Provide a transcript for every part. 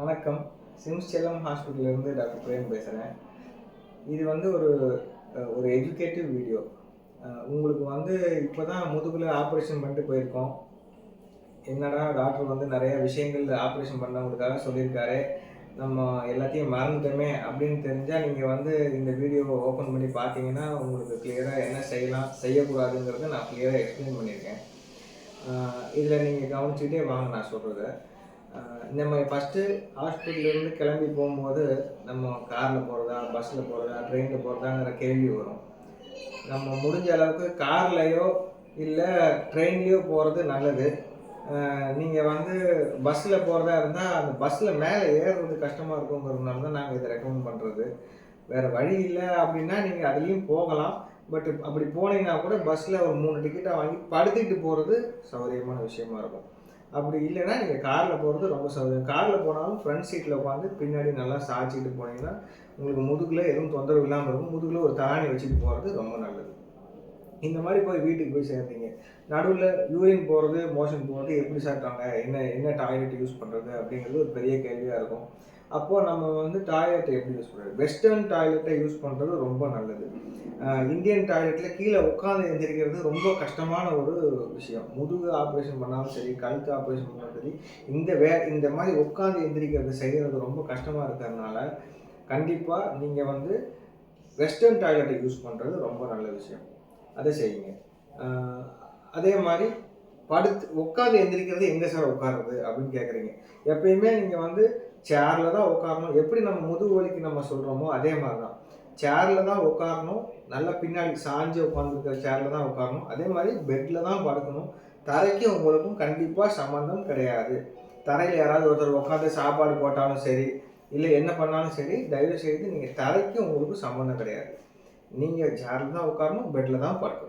வணக்கம். சிம்ஸ்டெலம் ஹாஸ்பிட்டல்லேருந்து doctor frame பேசுகிறேன் இது வந்து ஒரு ஒரு எஜுகேட்டிவ் வீடியோ உங்களுக்கு வந்து இப்போ தான் முதுகில் ஆப்ரேஷன் பண்ணிட்டு போயிருக்கோம். என்னடா டாக்டர் வந்து நிறைய விஷயங்கள் ஆப்ரேஷன் பண்ணவங்களுக்காக சொல்லியிருக்காரு. நம்ம எல்லாத்தையும் மறந்துட்டோமே அப்படின்னு தெரிஞ்சால் நீங்கள் வந்து இந்த வீடியோவை ஓப்பன் பண்ணி பார்த்தீங்கன்னா உங்களுக்கு கிளியராக என்ன செய்யலாம் செய்யக்கூடாதுங்கிறத நான் கிளியராக எக்ஸ்பிளைன் பண்ணியிருக்கேன். இதில் நீங்கள் கவனிச்சுக்கிட்டே வாங்க நான் சொல்கிறத நம்ம ஃபஸ்ட்டு ஹாஸ்பிட்டல்லேருந்து கிளம்பி போகும்போது நம்ம காரில் போகிறதா பஸ்ஸில் போகிறதா ட்ரெயினில் போகிறதாங்கிற கேள்வி வரும். நம்ம முடிஞ்ச அளவுக்கு கார்லேயோ இல்லை ட்ரெயின்லேயோ போகிறது நல்லது. நீங்கள் வந்து பஸ்ஸில் போகிறதா இருந்தால் அந்த பஸ்ஸில் மேலே ஏறுறது கஷ்டமாக இருக்குங்கிறதுனால தான் நாங்கள் இதை ரெக்கமெண்ட் பண்ணுறது வேறு வழி இல்லை அப்படின்னா நீங்கள் அதுலேயும் போகலாம். பட் அப்படி போனீங்கன்னா கூட பஸ்ஸில் ஒரு மூணு டிக்கெட்டாக வாங்கி படுத்துக்கிட்டு போகிறது சௌகரியமான விஷயமா இருக்கும். அப்படி இல்லைன்னா நீங்கள் காரில் போகிறது ரொம்ப சௌகரியம். காரில் போனாலும் ஃப்ரண்ட் சீட்டில் உட்காந்து பின்னாடி நல்லா சாய்ச்சிட்டு போனீங்கன்னா உங்களுக்கு முதுகில் எதுவும் தொந்தரவு இல்லாமல் இருக்கும். முதுகில் ஒரு தாணி வச்சுட்டு போகிறது ரொம்ப நல்லது. இந்த மாதிரி போய் வீட்டுக்கு போய் சேர்ந்தீங்க. நடுவில் யூரின் போகிறது மோஷன் போகிறது எப்படி சாப்பிட்டாங்க என்ன என்ன டாய்லெட் யூஸ் பண்ணுறது அப்படிங்கிறது ஒரு பெரிய கேள்வியாக இருக்கும். அப்போது நம்ம வந்து டாய்லெட்டை எப்படி யூஸ் பண்ணுறது வெஸ்டர்ன் டாய்லெட்டை யூஸ் பண்ணுறது ரொம்ப நல்லது. இந்தியன் டாய்லெட்டில் கீழே உட்காந்து எந்திரிக்கிறது ரொம்ப கஷ்டமான ஒரு விஷயம். முதுகு ஆப்ரேஷன் பண்ணாலும் சரி கழுத்து ஆப்ரேஷன் பண்ணாலும் சரி இந்த வே இந்த மாதிரி உட்காந்து எந்திரிக்கிறது செய்கிறது ரொம்ப கஷ்டமாக இருக்கிறதுனால கண்டிப்பாக நீங்கள் வந்து வெஸ்டர்ன் டாய்லெட்டை யூஸ் பண்ணுறது ரொம்ப நல்ல விஷயம். அதை செய்யுங்க. அதே மாதிரி படுத்து உட்காந்து எந்திரிக்கிறது எங்கே சார் உட்காருறது அப்படின்னு கேட்குறீங்க எப்பயுமே நீங்கள் வந்து சேரில் தான் உட்காரணும். எப்படி நம்ம முதுகு வலிக்கு நம்ம சொல்கிறோமோ அதே மாதிரி தான் சேரில் தான் உட்காரணும். நல்லா பின்னாடி சாஞ்சு உட்காந்துருக்கிற சேரில் தான் உட்காரணும். அதே மாதிரி பெட்டில் தான் படுக்கணும். தரைக்கும் உங்களுக்கும் கண்டிப்பாக சம்மந்தம் கிடையாது. தரையில் யாராவது ஒருத்தர் உட்காந்து சாப்பாடு போட்டாலும் சரி இல்லை என்ன பண்ணாலும் சரி தயவு செய்து நீங்கள் தரைக்கும் உங்களுக்கு சம்மந்தம் கிடையாது. நீங்கள் சேரில் தான் உட்காரணும் பெட்டில் தான் படுக்கணும்.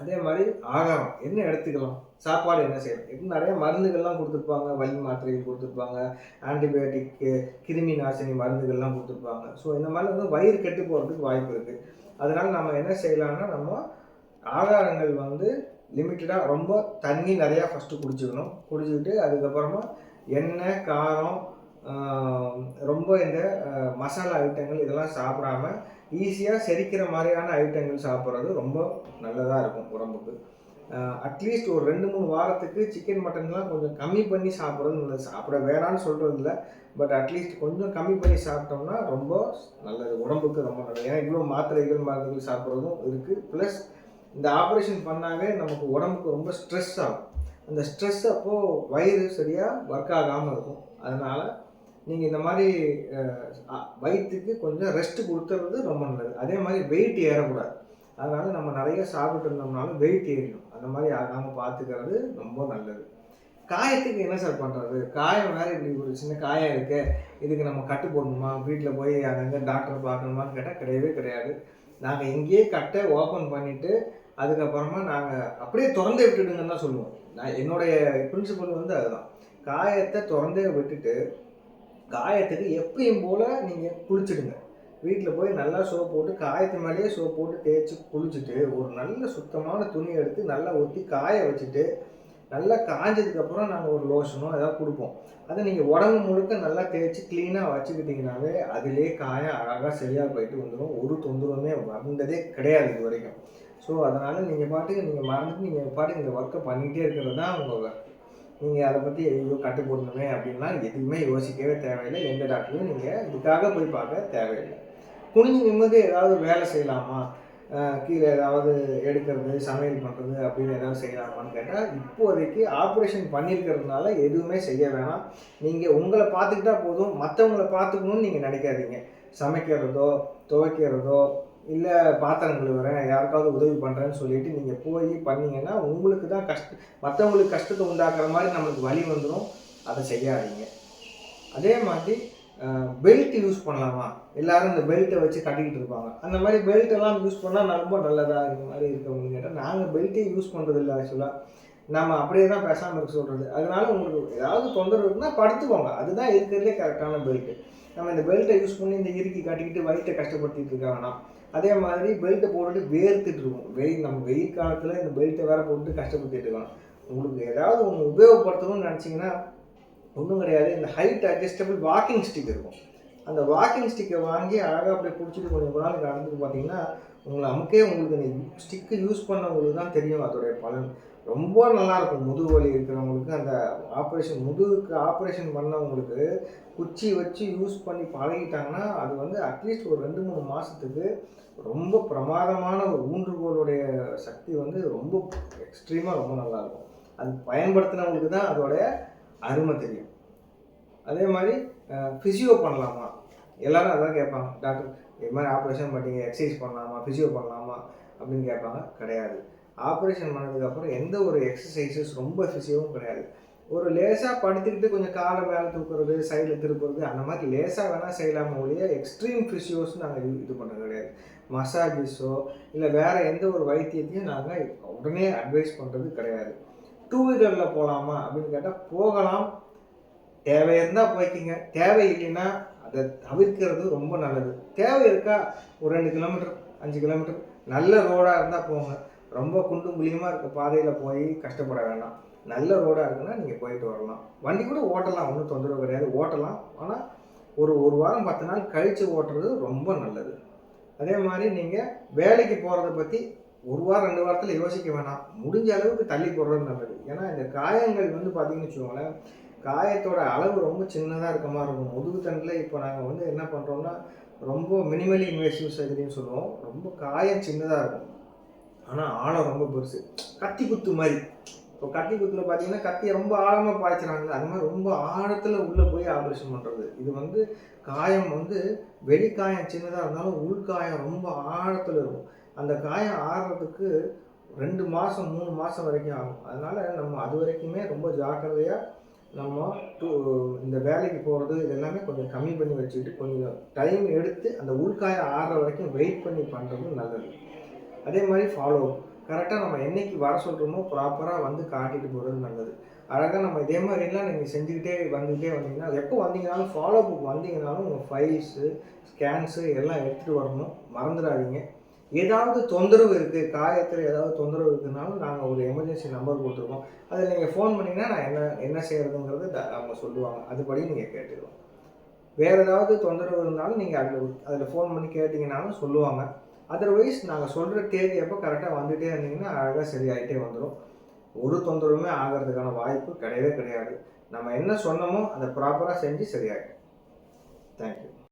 அதே மாதிரி ஆகாரம். என்ன எடுத்துக்கலாம்? சாப்பாடு என்ன செய்யணும் இப்போ நிறைய மருந்துகள்லாம் கொடுத்துருப்பாங்க. வலி மாத்திரைகள் கொடுத்துருப்பாங்க. ஆன்டிபயோட்டிக்கு கிருமி நாசினி மருந்துகள்லாம் கொடுத்துருப்பாங்க. ஸோ இந்த மாதிரி வந்து வயிறு கெட்டு போகிறதுக்கு வாய்ப்பு இருக்குது அதனால் நம்ம என்ன செய்யலாம்னா நம்ம ஆகாரங்கள் வந்து லிமிட்டடாக ரொம்ப தண்ணி நிறையா ஃபஸ்ட்டு குடிச்சுக்கணும். குடிச்சுக்கிட்டு அதுக்கப்புறமா எண்ணெய் காரம் ரொம்ப இந்த மசாலா ஐட்டங்கள் இதெல்லாம் சாப்பிடாம ஈஸியாக செரிக்கிற மாதிரியான ஐட்டங்கள் சாப்பிட்றது ரொம்ப நல்லதாக இருக்கும் உடம்புக்கு. அட்லீஸ்ட் ஒரு ரெண்டு மூணு வாரத்துக்கு சிக்கன் மட்டன்லாம் கொஞ்சம் கம்மி பண்ணி சாப்பிட்றது நல்லது சாப்பிட வேணான்னு சொல்கிறது இல்லை. பட் அட்லீஸ்ட் கொஞ்சம் கம்மி பண்ணி சாப்பிட்டோம்னா ரொம்ப நல்லது. உடம்புக்கு ரொம்ப நல்லது. ஏன்னா இவ்வளோ மாத்திரைகள் மருந்துகள் சாப்பிட்றதும் இருக்குது ப்ளஸ் இந்த ஆப்ரேஷன் பண்ணாவே நமக்கு உடம்புக்கு ரொம்ப ஸ்ட்ரெஸ் ஆகும். அந்த ஸ்ட்ரெஸ் அப்போது வயிறு சரியாக ஒர்க் ஆகாமல் இருக்கும். அதனால் நீங்கள் இந்த மாதிரி வயிற்றுக்கு கொஞ்சம் ரெஸ்ட் கொடுத்துறது ரொம்ப நல்லது. அதே மாதிரி வெயிட் ஏறக்கூடாது. அதனால் நம்ம நிறைய சாப்பிட்டு இருந்தோம்னாலும் வெயிட் ஏறிடும். அந்த மாதிரி ஆகாமல் பார்த்துக்கிறது ரொம்ப நல்லது. காயத்துக்கு என்ன சார் பண்ணுறது காயம் வேறு இப்படி ஒரு சின்ன காயம் இருக்கு. இதுக்கு நம்ம கட்டு போடணுமா? வீட்டில் போய் அங்கங்கே டாக்டர் பார்க்கணுமான்னு கேட்டால் கிடையவே கிடையாது. நாங்கள் இங்கேயே கட்டை ஓப்பன் பண்ணிவிட்டு அதுக்கப்புறமா நாங்கள் அப்படியே திறந்தே விட்டுடுங்கன்னு தான் சொல்லுவோம். நான் என்னுடைய பிரின்சிபல் வந்து அதுதான். காயத்தை திறந்தே விட்டுட்டு காயத்துக்கு எப்பயும் போல் நீங்கள் குளிச்சுடுங்க. வீட்டில் போய் நல்லா சோப் போட்டு காயத்து மேலேயே சோப் போட்டு தேய்ச்சி குளிச்சுட்டு ஒரு நல்ல சுத்தமான துணி எடுத்து நல்லா ஒத்தி காய வச்சுட்டு நல்லா காஞ்சதுக்கப்புறம் நாங்கள் ஒரு லோஷனோ ஏதாவது கொடுப்போம். அதை நீங்கள் உடம்பு முழுக்க நல்லா தேய்ச்சி க்ளீனாக வச்சுக்கிட்டிங்கனாவே அதிலே காயம் அழகாக சரியாக போயிட்டு வந்துடும் ஒரு தொந்தரவுமே வந்ததே கிடையாது இது வரைக்கும் ஸோ அதனால் நீங்கள் பாட்டுக்கு நீங்கள் மறந்துட்டு நீங்கள் பாட்டுக்கு இந்த ஒர்க்கை பண்ணிகிட்டே இருக்கிறது தான் உங்கள். நீங்கள் அதை பற்றி ஐயோ கட்டு போடணுமே அப்படின்லாம் எதுவுமே யோசிக்கவே தேவையில்லை. எந்த டாக்டரையும் நீங்கள் இதுக்காக போய் பார்க்க தேவையில்லை. குனிஞ்சு நிம்மதி ஏதாவது வேலை செய்யலாமா? கீழே ஏதாவது எடுக்கிறது சமையல் பண்ணுறது அப்படின்னு ஏதாவது செய்யலாமான்னு கேட்டால் இப்போதைக்கு ஆப்ரேஷன் பண்ணியிருக்கிறதுனால எதுவுமே செய்ய வேணாம். நீங்கள் உங்களை பார்த்துக்கிட்டா போதும். மற்றவங்கள பார்த்துக்கணும்னு நீங்கள் நினைக்காதீங்க. சமைக்கிறதோ துவைக்கிறதோ இல்லை பாத்திரம் கழுவுறேன் யாருக்காவது உதவி பண்ணுறேன்னு சொல்லிட்டு நீங்கள் போய் பண்ணீங்கன்னா உங்களுக்கு தான் கஷ்ட மற்றவங்களுக்கு கஷ்டத்தை உண்டாக்குற மாதிரி நம்மளுக்கு வலி வந்துடும் அதை செய்யாதீங்க. அதே மாதிரி பெல்ட் யூஸ் பண்ணலாமா? எல்லாரும் இந்த பெல்ட்டை வச்சு கட்டிக்கிட்டு இருப்பாங்க. அந்த மாதிரி பெல்ட்டெல்லாம் யூஸ் பண்ணால் ரொம்ப நல்லதாக இருக்கிற மாதிரி இருக்கவங்க கேட்டால் நாங்கள் பெல்ட்டே யூஸ் பண்ணுறது இல்லை ஆக்சுவலாக நம்ம அப்படியே தான் பேசாமல் இருக்க சொல்கிறது அதனால உங்களுக்கு ஏதாவது தொந்தரவு இருக்குன்னா படுத்துக்கோங்க. அதுதான் இருக்கிறதுலே கரெக்டான பெல்ட்டு நம்ம இந்த பெல்ட்டை யூஸ் பண்ணி இந்த இறுக்கி கட்டிக்கிட்டு வயிற்றை கஷ்டப்படுத்திட்டு இருக்க வேணாம். அதே மாதிரி பெல்ட்டை போட்டுட்டு வேர்த்துட்டு இருக்கும் வெயில் நம்ம வெயில் காலத்தில் இந்த பெல்ட்டை வேற போட்டு கஷ்டப்படுத்திட்டு இருக்கோம் உங்களுக்கு ஏதாவது ஒன்று உபயோகப்படுத்தணும்னு நினச்சிங்கன்னா ஒன்றும் கிடையாது. இந்த ஹைட் அட்ஜஸ்டபிள் வாக்கிங் ஸ்டிக் இருக்கும். அந்த வாக்கிங் ஸ்டிக்கை வாங்கி அழகாக அப்படியே பிடிச்சிட்டு கொஞ்சம் நாள் நடந்து பார்த்தீங்கன்னா உங்களை அமுக்கே உங்களுக்கு அந்த ஸ்டிக்கு யூஸ் பண்ணவங்களுக்கு தான் தெரியும் அதோடைய பலன். ரொம்ப நல்லாயிருக்கும் முதுகு வலி இருக்கிறவங்களுக்கு அந்த ஆப்ரேஷன் முதுகுக்கு ஆப்ரேஷன் பண்ணவங்களுக்கு குச்சி வச்சு யூஸ் பண்ணி பழகிட்டாங்கன்னா அது வந்து அட்லீஸ்ட் ஒரு ரெண்டு மூணு மாதத்துக்கு ரொம்ப பிரமாதமான ஒரு ஊன்றுகோலுடைய சக்தி வந்து ரொம்ப எக்ஸ்ட்ரீமாக ரொம்ப நல்லாயிருக்கும் அது பயன்படுத்தினவங்களுக்கு தான் அதோடைய அருமை தெரியும். அதே மாதிரி ஃபிசியோ பண்ணலாமா? எல்லாரும் அதான் கேட்பாங்க டாக்டர் இது மாதிரி ஆப்ரேஷன் பண்ணிங்க எக்ஸசைஸ் பண்ணலாமா ஃபிசியோ பண்ணலாமா? அப்படின்னு கேட்பாங்க கிடையாது. ஆப்ரேஷன் பண்ணதுக்கப்புறம் எந்த ஒரு எக்ஸசைஸஸ் ரொம்ப ஃபிசியோவும் கிடையாது. ஒரு லேசாக படுத்துக்கிட்டு கொஞ்சம் காலை மேலே தூக்குறது சைடில் திருப்புறது அந்த மாதிரி லேசாக வேணால் செய்யலாம ஒழிய எக்ஸ்ட்ரீம் ஃபிசியோஸ் நாங்கள் இது பண்ணுறது கிடையாது. மசாஜஸோ இல்லை வேறு எந்த ஒரு வைத்தியத்தையும் நாங்கள் உடனே அட்வைஸ் பண்ணுறது கிடையாது. டூ வீலரில் போகலாமா அப்படின்னு கேட்டால் போகலாம். தேவை இருந்தால் போய்க்கிங்க. தேவை இல்லைன்னா அதை தவிர்க்கிறது ரொம்ப நல்லது. தேவை இருக்கா? ஒரு ரெண்டு கிலோமீட்டர் அஞ்சு கிலோமீட்டர். நல்ல ரோடாக இருந்தால் போங்க. ரொம்ப குண்டும் குழியுமாக இருக்க பாதையில் போய் கஷ்டப்பட வேண்டாம் நல்ல ரோடாக இருக்குன்னா நீங்கள் போயிட்டு வரலாம். வண்டி கூட ஓட்டலாம் ஒன்றும் தொந்தரவு கிடையாது. ஓட்டலாம். ஆனால் ஒரு ஒரு வாரம் பத்து நாள் கழித்து ஓட்டுறது ரொம்ப நல்லது. அதே மாதிரி நீங்கள் வேலைக்கு போகிறத பற்றி ஒரு வாரம் ரெண்டு வாரத்தில் யோசிக்க வேணாம். முடிஞ்ச அளவுக்கு தள்ளி போடுறது நல்லது. ஏன்னா இந்த காயங்கள் வந்து பார்த்தீங்கன்னு வச்சுக்கோங்களேன் காயத்தோட அளவு ரொம்ப சின்னதாக இருக்க மாதிரி இருக்கும். முதுகு தண்டில் இப்போ நாங்கள் வந்து என்ன பண்ணுறோம்னா ரொம்ப மினிமலி இன்வெஸ்டிவ் சர்ஜரின்னு சொல்லுவோம். ரொம்ப காயம் சின்னதாக இருக்கும். ஆனால் ஆழம் ரொம்ப பெருசு. கத்தி குத்து மாதிரி. இப்போ கத்தி குத்தில் பார்த்தீங்கன்னா கத்தியை ரொம்ப ஆழமாக பாய்ச்சுறாங்க. அது மாதிரி ரொம்ப ஆழத்தில் உள்ளே போய் ஆப்ரேஷன் பண்ணுறது இது வந்து காயம் வந்து வெளிக்காயம் சின்னதாக இருந்தாலும் உள்காயம் ரொம்ப ஆழத்தில் இருக்கும். அந்த காயம் ஆடுறதுக்கு ரெண்டு மாதம் மூணு மாதம் வரைக்கும் ஆகும். அதனால் நம்ம அது வரைக்குமே ரொம்ப ஜாக்கிரதையாக நம்ம டூ இந்த வேலைக்கு போகிறது இது எல்லாமே கொஞ்சம் கம்மி பண்ணி வச்சுக்கிட்டு கொஞ்சம் டைம் எடுத்து அந்த உள்காய ஆடுற வரைக்கும் வெயிட் பண்ணி பண்ணுறது நல்லது. அதே மாதிரி ஃபாலோ கரெக்டாக நம்ம என்னைக்கு வர சொல்கிறோமோ ப்ராப்பராக வந்து காட்டிட்டு போகிறது நல்லது. அழகாக நம்ம இதே மாதிரிலாம் நீங்கள் செஞ்சுக்கிட்டே வந்துக்கிட்டே வந்தீங்கன்னா எப்போ வந்தீங்கனாலும் ஃபாலோ அப் வந்தீங்கனாலும் உங்கள் ஃபைல்ஸு ஸ்கேன்ஸு எல்லாம் எடுத்துகிட்டு வரணும். மறந்துடாதீங்க. ஏதாவது தொந்தரவு இருக்குது காயத்தில் ஏதாவது தொந்தரவு இருக்குதுனாலும் நாங்கள் ஒரு எமர்ஜென்சி நம்பர் கொடுத்துருக்கோம். அதில் நீங்கள் ஃபோன் பண்ணிங்கன்னா நான் என்ன என்ன செய்கிறதுங்கிறது அவங்க சொல்லுவாங்க. அதுபடி நீங்கள் கேட்டுக்கலாம் வேறு ஏதாவது தொந்தரவு இருந்தாலும் நீங்கள் அதில் அதில் ஃபோன் பண்ணி கேட்டிங்கனாலும் சொல்லுவாங்க. அதர்வைஸ் நாங்கள் சொல்கிற தேதி அப்போ கரெக்டாக வந்துகிட்டே இருந்தீங்கன்னா அழகாக சரியாயிட்டே வந்துடும் ஒரு தொந்தரவுமே ஆகிறதுக்கான வாய்ப்பு கிடையவே கிடையாது. நம்ம என்ன சொன்னோமோ அதை ப்ராப்பராக செஞ்சு சரியாயிடும். தேங்க்யூ